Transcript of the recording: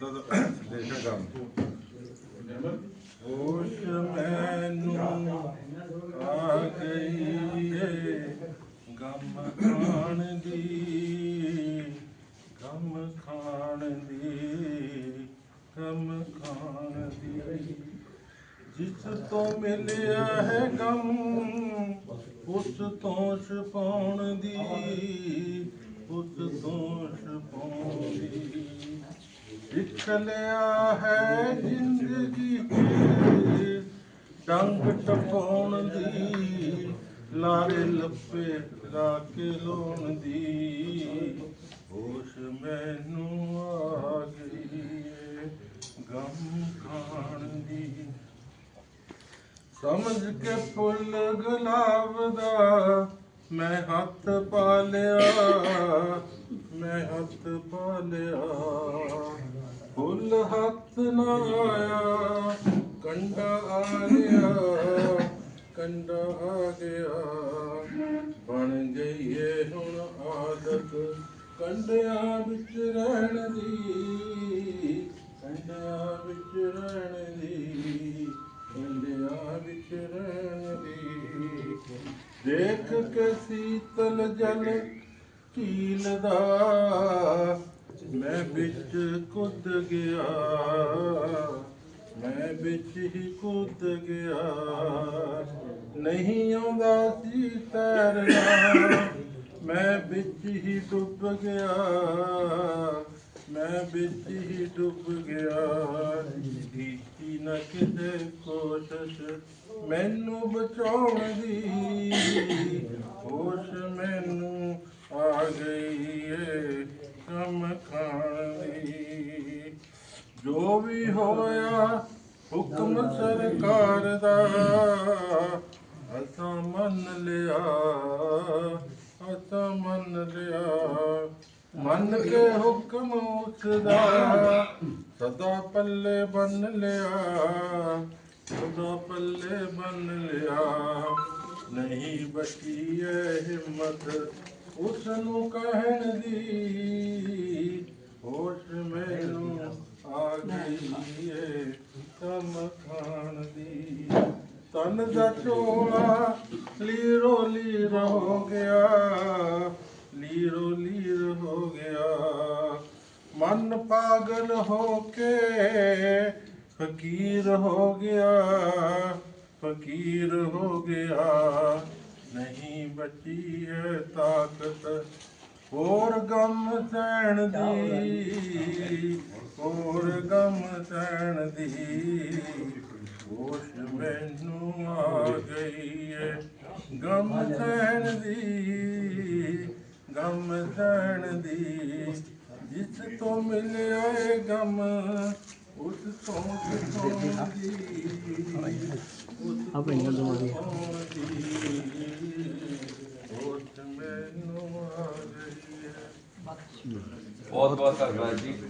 ਤਦ ਹੋਸ਼ ਮੈਨੂੰ ਆ ਗਈ ਏ, ਗਮ ਖਾਣ ਦੀ, ਗਮ ਖਾਣ ਦੀ, ਗਮ ਖਾਣ ਦੀ। ਜਿਸ ਤੋਂ ਮਿਲਿਆ ਹੈ ਗਮ, ਉਸ ਤੋਂ ਛਪਾਉਣ ਦੀ। ਲਿਆ ਹੈ ਜ਼ਿੰਦਗੀ ਚ ਡੰਗ ਟਪਾਉਣ ਦੀ, ਲਾਰੇ ਲੱਪੇ ਲਾ ਕੇ ਲੋਣ ਦੀ। ਹੋਸ਼ ਮੈਨੂੰ ਆ ਗਈ ਏ, ਗਮ ਖਾਣ ਦੀ। ਸਮਝ ਕੇ ਫੁੱਲ ਗੁਲਾਬ ਦਾ ਮੈਂ ਹੱਥ ਪਾ ਲਿਆ, ਮੈਂ ਹੱਥ ਪਾ ਲਿਆ। ਫੁੱਲ ਹੱਥ ਨਾ ਆਇਆ। ਕੰਡਾ ਆ ਗਿਆ, ਕੰਡਾ ਆ ਗਿਆ। ਬਣ ਗਈ ਏ ਹੁਣ ਆਦਤ, ਕੰਡਿਆਂ ਵਿੱਚ ਰਹਿਣ ਦੀ, ਕੰਡਿਆਂ ਵਿੱਚ ਰਹਿਣ ਦੀ, ਕੰਡਿਆਂ ਵਿੱਚ ਰਹਿਣ ਦੀ। ਦੇਖ ਕੇ ਸੀਤਲ ਜਲ ਝੀਲ ਦਾ ਮੈਂ ਵਿੱਚ ਕੁੱਦ ਗਿਆ, ਮੈਂ ਵਿੱਚ ਹੀ ਕੁੱਦ ਗਿਆ। ਨਹੀਂ ਆਉਂਦਾ ਸੀ ਤੈਰਨਾ, ਮੈਂ ਵਿੱਚ ਹੀ ਡੁੱਬ ਗਿਆ, ਮੈਂ ਵਿੱਚ ਹੀ ਡੁੱਬ ਗਿਆ। ਕੀਤੀ ਨਾ ਕਿਤੇ ਕੋਸ਼ਿਸ਼ ਮੈਨੂੰ ਬਚਾਉਣ ਦੀ, ਹੋਸ਼ ਮੈਨੂੰ ਆ ਗਈ ਏ। ਕੰਮ ਖਾਣ ਜੋ ਵੀ ਹੋਇਆ ਹੁਕਮ ਸਰਕਾਰ ਦਾ, ਅਸਾਂ ਮੰਨ ਲਿਆ, ਅਸਾਂ ਮੰਨ ਲਿਆ। ਮੰਨ ਕੇ ਹੁਕਮ ਉਸ ਦਾ ਸਦਾ ਪੱਲੇ ਬੰਨ ਲਿਆ, ਸਦਾ ਪੱਲੇ ਬੰਨ ਲਿਆ। ਨਹੀਂ ਬਚੀ ਏ ਹਿੰਮਤ ਉਸ ਨੂੰ ਕਹਿਣ ਦੀ ਹੋਸ਼ ਮੈਨੂੰ ਆ ਗਈ ਏ ਕੰਮ ਖਾਣ ਦੀ। ਤਨ ਦਾ ਚੋਲਾ ਲੀਰੋ ਲੀਰ ਹੋ ਗਿਆ ਲੀਰੋ ਲੀਰ ਹੋ ਗਿਆ। ਮਨ ਪਾਗਲ ਹੋ ਕੇ ਫਕੀਰ ਹੋ ਗਿਆ, ਫਕੀਰ ਹੋ ਗਿਆ। ਨਹੀਂ ਬਚੀ ਹੈ ਤਾਕਤ ਹੋਰ ਗਮ ਸਹਿਣ ਦੀ ਹੋਰ ਗਮ ਸਹਿਣ ਦੀ। ਹੋਸ਼ ਮੈਨੂੰ ਆ ਗਈ ਏ ਗਮ ਸਹਿਣ ਦੀ ਗਮ ਸਹਿਣ ਦੀ। ਜਿਸ ਤੋਂ ਮਿਲਿਆ ਏ ਗਮ ਉਸ ਤੋਂ ਛੁਟਾਉਣ ਦੀ ਆ ਪੈਂਦਾ ਦਵਾਈ ਹੋਸ਼ ਮੈਨੂੰ ਆ ਗਈ